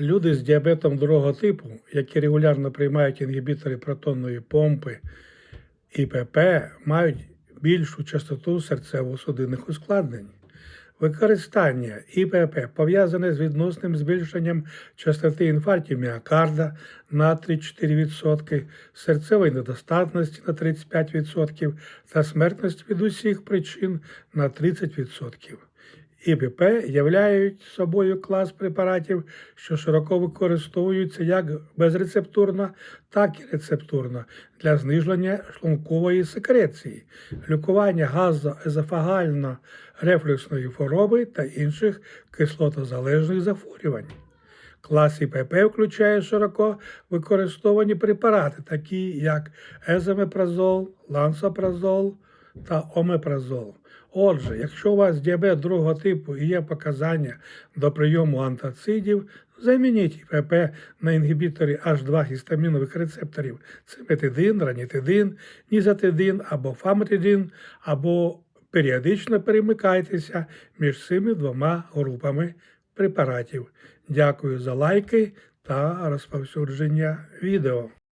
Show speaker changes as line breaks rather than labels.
Люди з діабетом другого типу, які регулярно приймають інгібітори протонної помпи ІПП, мають більшу частоту серцево-судинних ускладнень. Використання ІПП пов'язане з відносним збільшенням частоти інфарктів міокарда на 3-4%, серцевої недостатності на 35% та смертності від усіх причин на 30%. ІПП являють собою клас препаратів, що широко використовуються як безрецептурно, так і рецептурно для зниження шлункової секреції, лікування газоезофагально рефлюксної хвороби та інших кислотозалежних захворювань. Клас ІПП включає широко використовані препарати, такі як езомепразол, лансопразол та омепразол. Отже, якщо у вас діабет другого типу і є показання до прийому антацидів, замініть ІПП на інгібітори H2 гістамінових рецепторів циметидин, ранітидин, нізатидин або фамотидин, або періодично перемикайтеся між цими двома групами препаратів. Дякую за лайки та розповсюдження відео.